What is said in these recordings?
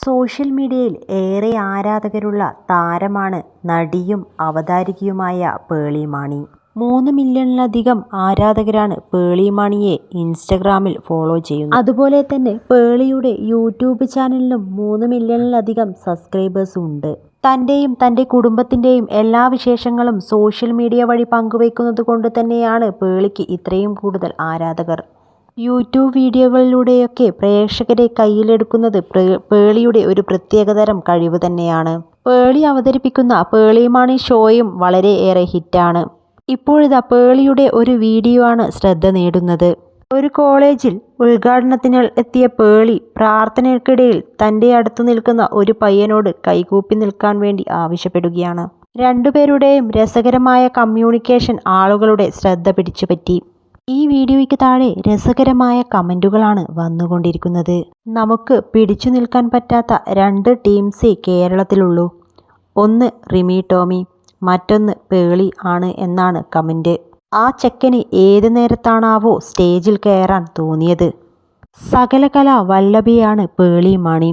Social മീഡിയയിൽ ഏറെ ആരാധകരുള്ള താരമാണ് നടിയും അവതാരകയുമായ പേളി മാണി. മൂന്ന് മില്യണിലധികം ആരാധകരാണ് പേളി മാണിയെ ഇൻസ്റ്റഗ്രാമിൽ ഫോളോ ചെയ്യുന്നത്. അതുപോലെ തന്നെ പേളിയുടെ യൂട്യൂബ് ചാനലിനും മൂന്ന് മില്യണിലധികം സബ്സ്ക്രൈബേഴ്സ് ഉണ്ട്. തന്റെയും തന്റെ കുടുംബത്തിന്റെയും എല്ലാ വിശേഷങ്ങളും സോഷ്യൽ മീഡിയ വഴി പങ്കുവയ്ക്കുന്നത് കൊണ്ട് തന്നെയാണ് പേളിക്ക് ഇത്രയും കൂടുതൽ ആരാധകർ. യൂട്യൂബ് വീഡിയോകളിലൂടെയൊക്കെ പ്രേക്ഷകരെ കയ്യിലെടുക്കുന്നത് പേളിയുടെ ഒരു പ്രത്യേകതരം കഴിവ് തന്നെയാണ്. പേളി അവതരിപ്പിക്കുന്ന പേളിയുമാണ് ഷോയും വളരെ ഏറെ ഹിറ്റാണ്. ഇപ്പോഴിതാ പേളിയുടെ ഒരു വീഡിയോ ആണ് ശ്രദ്ധ നേടുന്നത്. ഒരു കോളേജിൽ ഉദ്ഘാടനത്തിന് എത്തിയ പേളി പ്രാർത്ഥനയ്ക്കിടയിൽ തന്റെ അടുത്ത് നിൽക്കുന്ന ഒരു പയ്യനോട് കൈകൂപ്പി നിൽക്കാൻ വേണ്ടി ആവശ്യപ്പെടുകയാണ്. രണ്ടുപേരുടെയും രസകരമായ കമ്മ്യൂണിക്കേഷൻ ആളുകളുടെ ശ്രദ്ധ പിടിച്ചുപറ്റി. ഈ വീഡിയോയ്ക്ക് താഴെ രസകരമായ കമന്റുകളാണ് വന്നുകൊണ്ടിരിക്കുന്നത്. നമുക്ക് പിടിച്ചു നിൽക്കാൻ പറ്റാത്ത രണ്ട് ടീംസേ കേരളത്തിലുള്ളൂ. ഒന്ന് റിമി ടോമി, മറ്റൊന്ന് പേളി ആണ് എന്നാണ് കമന്റ്. ആ ചെക്കന് ഏത് നേരത്താണാവോ സ്റ്റേജിൽ കയറാൻ തോന്നിയത്. സകലകല വല്ലഭിയാണ് പേളി മാണി.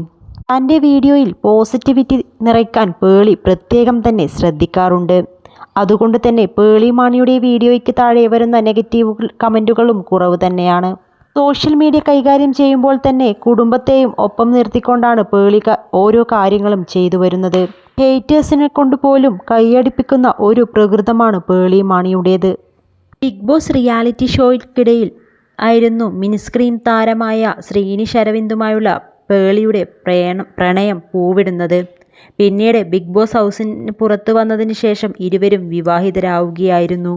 തന്റെ വീഡിയോയിൽ പോസിറ്റിവിറ്റി നിറയ്ക്കാൻ പേളി പ്രത്യേകം തന്നെ ശ്രദ്ധിക്കാറുണ്ട്. അതുകൊണ്ട് തന്നെ പേളി മാണിയുടെ വീഡിയോയ്ക്ക് താഴെ വരുന്ന നെഗറ്റീവ് കമന്റുകളും കുറവ് തന്നെയാണ്. സോഷ്യൽ മീഡിയ കൈകാര്യം ചെയ്യുമ്പോൾ തന്നെ കുടുംബത്തെയും ഒപ്പം നിർത്തിക്കൊണ്ടാണ് പേളി ഓരോ കാര്യങ്ങളും ചെയ്തു വരുന്നത്. ഹേറ്റേഴ്സിനെ കൊണ്ടുപോലും കൈയടിപ്പിക്കുന്ന ഒരു പ്രകൃതമാണ് പേളി മാണിയുടേത്. ബിഗ് ബോസ് റിയാലിറ്റി ഷോയ്ക്കിടയിൽ ആയിരുന്നു മിനിസ്ക്രീൻ താരമായ ശ്രീനിഷ് അരവിന്ദുമായുള്ള പേളിയുടെ പ്രേണ പ്രണയം പൂവിടുന്നത്. പിന്നീട് ബിഗ് ബോസ് ഹൗസിന് പുറത്തു വന്നതിന് ശേഷം ഇരുവരും വിവാഹിതരാവുകയായിരുന്നു.